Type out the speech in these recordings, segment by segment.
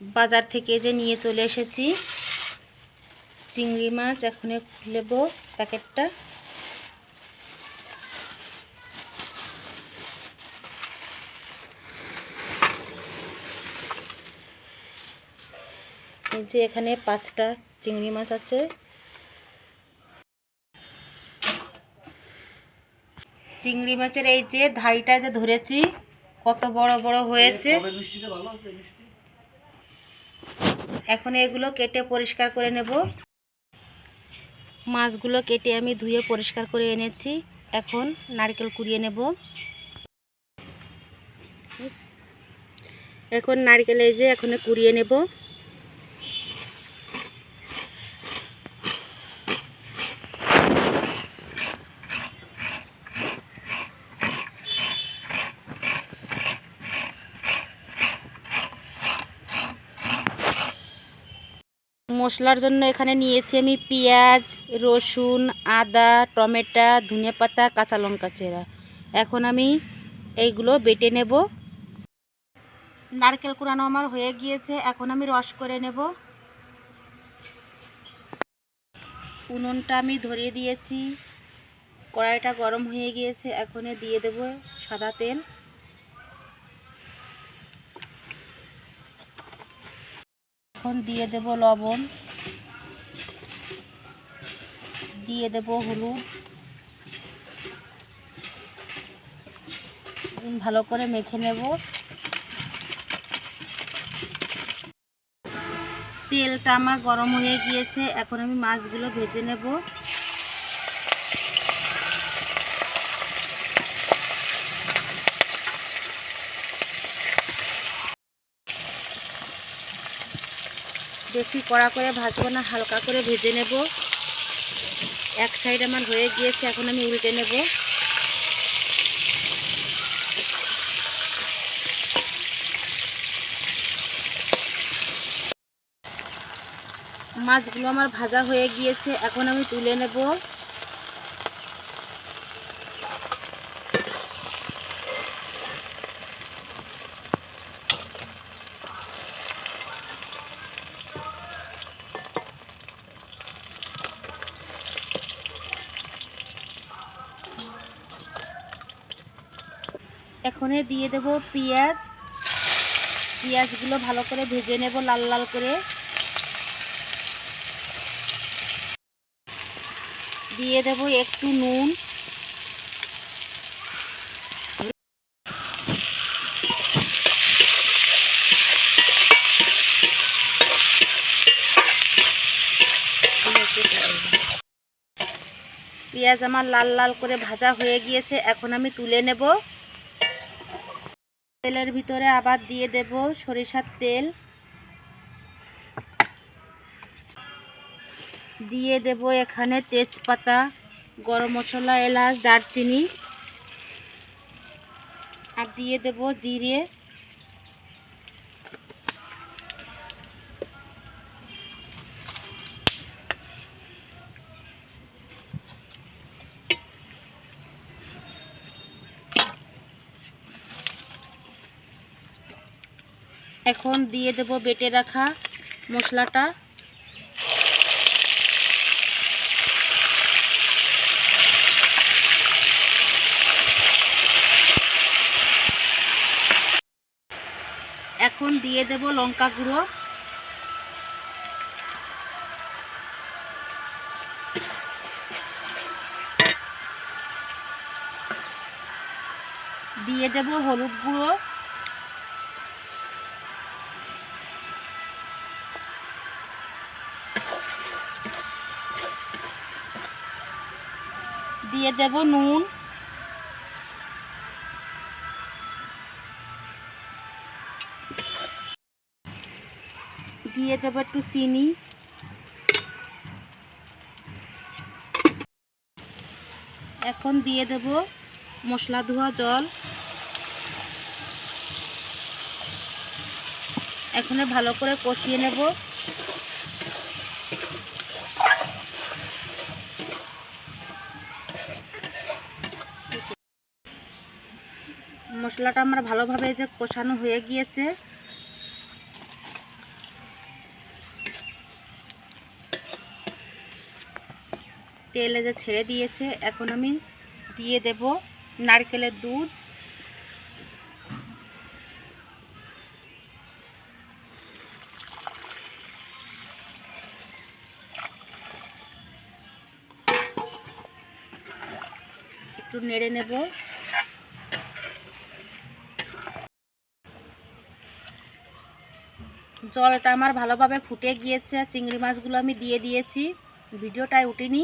বাজার থেকে যে নিয়ে চলে এসেছি। চিংড়ি মাছ, এখন নেব প্যাকেটটা। এই যে এখানে পাঁচটা চিংড়ি মাছ আছে। চিংড়ি মাছের এই যে ধাড়িটা যে ধরেছি, কত বড় বড় হয়েছে। এখন এগুলো কেটে পরিষ্কার করে নেব। মাছগুলো কেটে আমি ধুয়ে পরিষ্কার করে এনেছি। এখন নারকেল কুড়িয়ে নেব। এখন নারকেল এই যে এখন কুড়িয়ে নেব। মশলার জন্য এখানে নিয়েছি আমি পেঁয়াজ, রসুন, আদা, টমেটো ধনে পাতা, কাঁচা লঙ্কা চেরা। এখন আমি এইগুলো বেটে নেব। নারকেল কুড়ানো আমার হয়ে গিয়েছে, এখন আমি রস করে নেব। উনুনটা আমি ধরিয়ে দিয়েছি। কড়াইটা গরম হয়ে গিয়েছে, এখন দিয়ে দেব সাদা তেল। এখন দিয়ে দেব লবণ, দিয়ে দেব হলুদ। ভালো করে মেখে নেব। তেলটা আমার গরম হয়ে গিয়েছে, এখন আমি মাছগুলো ভেজে নেব। বেশি কড়া করে ভাজবো না, হালকা করে ভেজে নেব। এক সাইড আমার হয়ে গিয়েছে, এখন আমি উল্টে নেব। মাছগুলো আমার ভাজা হয়ে গিয়েছে, এখন আমি তুলে নেব। এখন দিয়ে দেব পেঁয়াজ। পেঁয়াজগুলো ভালো করে ভেজে নেব লাল লাল করে। দিয়ে দেব একটু নুন। পেঁয়াজ আমার লাল লাল করে ভাজা হয়ে গিয়েছে, এখন আমি তুলে নেব। তেলের ভিতরে আবার দিয়ে দেব সরিষার তেল। দিয়ে দেব এখানে তেজপাতা, গরম মশলা, এলাচ, দারচিনি। আর দিয়ে দেব জিরে। এখন দিয়ে দেব বেটে রাখা মশলাটা। এখন দিয়ে দেব লঙ্কা গুঁড়ো। দিয়ে দেব হলুদ গুঁড়ো। দিয়ে দেব নুন। দিয়ে দেবো একটু চিনি। এখন দিয়ে দেব মশলা ধোয়া জল। এখন ভালো করে কষিয়ে নেব। মশলাটা আমার ভালোভাবে যে কষানো হয়ে গিয়েছে। তেল যে ছেড়ে দিয়েছে। এখন আমি দিয়ে দেব নারকেলের দুধ। একটু নেড়ে নেব। জলটা আমার ভালোভাবে ফুটে গিয়েছে, চিংড়ি মাছগুলো আমি দিয়ে দিয়েছি। ভিডিওটায় উঠিনি।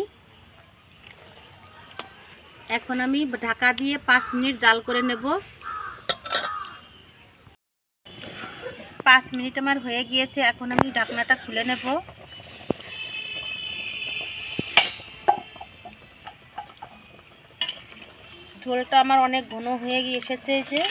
এখন আমি ঢাকা দিয়ে পাঁচ মিনিট জাল করে নেব। পাঁচ মিনিট আমার হয়ে গিয়েছে, এখন আমি ঢাকনাটা খুলে নেব। ঝোলটা আমার অনেক ঘন হয়ে গিয়ে এসেছে যে।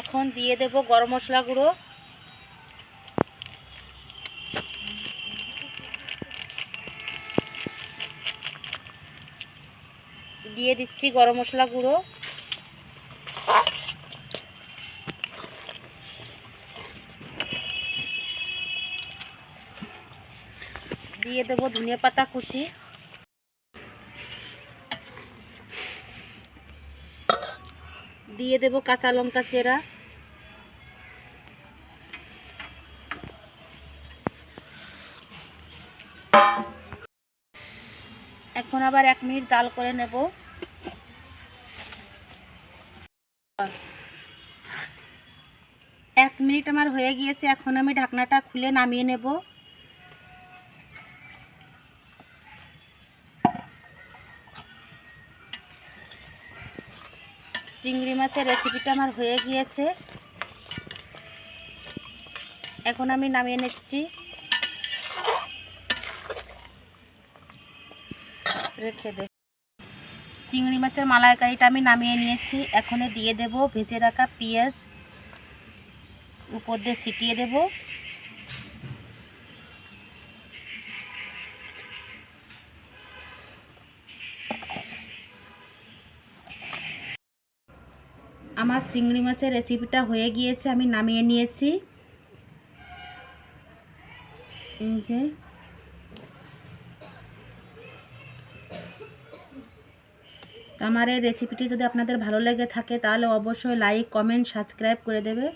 এখন দিয়ে দেব গরম মশলা গুঁড়ো। দিয়ে দিচ্ছি গরম মশলা গুঁড়ো। দিয়ে দেব ধনিয়া পাতা কুচি। দিয়ে দেব কাঁচা লঙ্কা চেরা। এখন আবার এক মিনিট জাল করে নেব। এক মিনিট আমার হয়ে গিয়েছে, এখন আমি ঢাকনাটা খুলে নামিয়ে নেব। চিংড়ি মাছের রেসিপিটা আমার হয়ে গিয়েছে। এখন আমি নামিয়ে নিচ্ছি। রেখে দে। চিংড়ি মাছের মালাইকারিটা আমি নামিয়ে নিয়েছি। এখন দিয়ে দেব ভেজে রাখা পেঁয়াজ। উপর দিয়ে ছিটিয়ে দেব আমার চিংড়ি মাছের রেসিপিটা হয়ে গিয়েছে, আমি নামিয়ে নিয়েছি। আমার এই রেসিপিটি যদি আপনাদের ভালো লেগে থাকে, তাহলে অবশ্যই লাইক কমেন্ট সাবস্ক্রাইব করে দেবে।